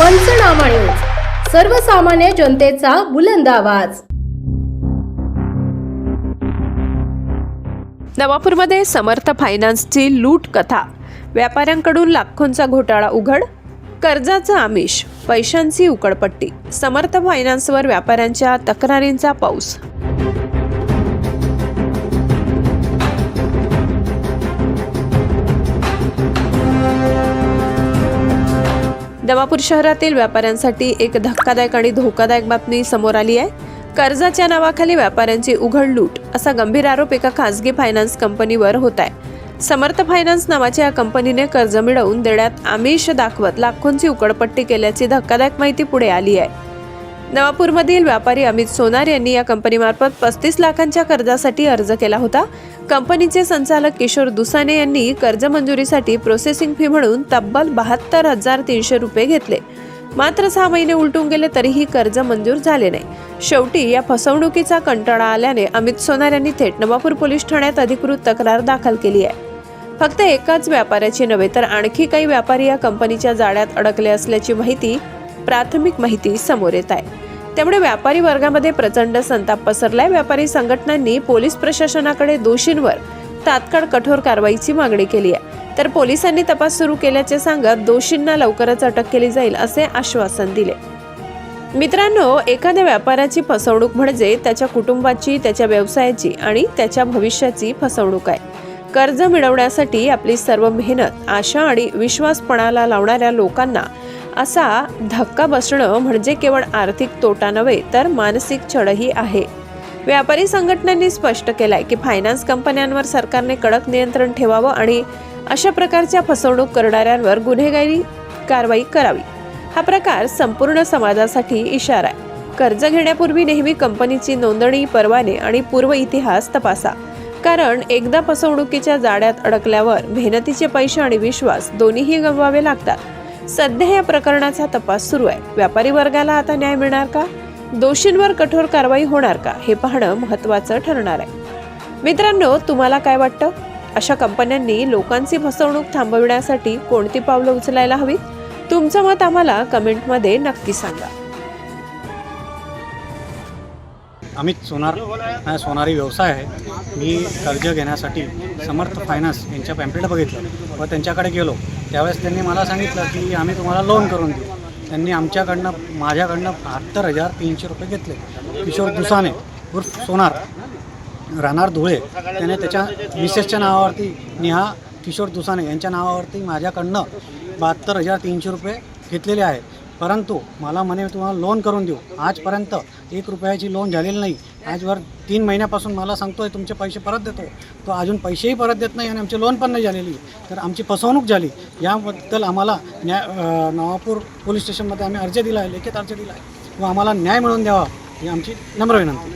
पंचनामा न्यूज सर्वसामान्य जनतेचा बुलंद आवाज. नवापूरमध्ये समर्थ फायनान्सची लूट कथा. व्यापाऱ्यांकडून लाखोंचा घोटाळा उघड. कर्जाचं आमिष पैशांची उकडपट्टी. समर्थ फायनान्सवर व्यापाऱ्यांच्या तक्रारींचा पाऊस. दमापूर शहरातील व्यापाऱ्यांसाठी एक धक्कादायक आणि धोकादायक बातमी समोर आली आहे. कर्जाच्या नावाखाली व्यापाऱ्यांची उघड लूट असा गंभीर आरोप एका खासगी फायनान्स कंपनीवर होत आहे. समर्थ फायनान्स नावाच्या या कंपनीने कर्ज मिळवून देण्यात आमिष दाखवत लाखोंची उकडपट्टी केल्याची धक्कादायक माहिती पुढे आली आहे. नवापूरमधील व्यापारी अमित सोनार यांनी या कंपनीमार्फत पस्तीस लाखांच्या कर्जासाठी अर्ज केला होता. कंपनीचे संचालक किशोर दुसाने यांनी कर्ज मंजुरीसाठी प्रोसेसिंग फी म्हणून तब्बल बहात्तर हजार तीनशे रुपये घेतले. मात्र सहा महिने उलटून गेले तरीही कर्ज मंजूर झाले नाही. शेवटी या फसवणुकीचा कंटाळा आल्याने अमित सोनार यांनी थेट नवापूर पोलीस ठाण्यात अधिकृत तक्रार दाखल केली आहे. फक्त एकाच व्यापाऱ्याची नव्हे तर आणखी काही व्यापारी या कंपनीच्या जाळ्यात अडकले असल्याची माहिती प्राथमिक माहिती समोर येत आहे. त्यामुळे व्यापारी वर्गामध्ये प्रचंड संताप पसरलाय. व्यापारी संघटनांनी पोलीस प्रशासनाकडे दोषींवर तात्काळ कठोर कारवाईची मागणी केली आहे. तर पोलिसांनी तपास सुरू केल्याचे सांगत दोषींना लवकरच अटक केली जाईल असे आश्वासन दिले. मित्रांनो एखाद्या व्यापाऱ्याची फसवणूक म्हणजे त्याच्या कुटुंबाची त्याच्या व्यवसायाची आणि त्याच्या भविष्याची फसवणूक आहे. कर्ज मिळवण्यासाठी आपली सर्व मेहनत आशा आणि विश्वासपणाला लावणाऱ्या लोकांना असा धक्का बसणं म्हणजे केवळ आर्थिक तोटा नव्हे तर मानसिक छळही आहे. व्यापारी संघटनांनी स्पष्ट केलाय की फायनान्स कंपन्यांवर सरकारने कडक नियंत्रण ठेवावं आणि अशा प्रकारच्या फसवणूक करणाऱ्यांवर गुन्हेगारी कारवाई करावी. हा प्रकार संपूर्ण समाजासाठी इशारा आहे. कर्ज घेण्यापूर्वी नेहमी कंपनीची नोंदणी परवाने आणि पूर्व इतिहास तपासा. कारण एकदा फसवणुकीच्या जाळ्यात अडकल्यावर मेहनतीचे पैसे आणि विश्वास दोन्हीही गमवावे लागतात. सध्या या प्रकरणाचा तपास सुरू आहे. व्यापारी वर्गाला आता न्याय मिळणार का? दोषींवर कठोर कारवाई होणार का? हे पाहणं महत्त्वाचं ठरणार आहे. मित्रांनो तुम्हाला काय वाटतं? अशा कंपन्यांनी लोकांची फसवणूक थांबविण्यासाठी कोणती पावलं उचलायला हवीत? तुमचं मत आम्हाला कमेंटमध्ये नक्की सांगा. अमित सोनार हा सोनारी व्यवसाय आहे. मी कर्ज घेण्यासाठी समर्थ फायनान्स यांच्या पॅम्पलेट बघितलं व त्यांच्याकडे गेलो. त्यावेळेस त्यांनी मला सांगितलं की आम्ही तुम्हाला लोन करून देऊ. त्यांनी आमच्याकडनं माझ्याकडनं बहात्तर हजार तीनशे रुपये घेतले. किशोर दुसाने उर्फ सोनार राहणार धुळे. त्याने त्याच्या मिसेसच्या नावावरती नेहा किशोर दुसाने यांच्या नावावरती माझ्याकडनं बहात्तर हजार तीनशे रुपये घेतलेले आहेत. परंतु मला म्हणे तुम्हाला लोन करून देऊ. आजपर्यंत एक रुपयाची लोन झालेली नाही. आजवर तीन महिन्यापासून मला सांगतोय तुमचे पैसे परत देतो. तो अजून पैसेही परत देत नाही आणि आमची लोन पण नाही झालेली. तर आमची फसवणूक झाली. याबद्दल आम्हाला न्याय नवापूर पोलीस स्टेशनमध्ये आम्ही अर्ज दिला आहे लेखित अर्ज दिला आहे. व आम्हाला न्याय मिळवून द्यावा ही आमची नम्र विनंती.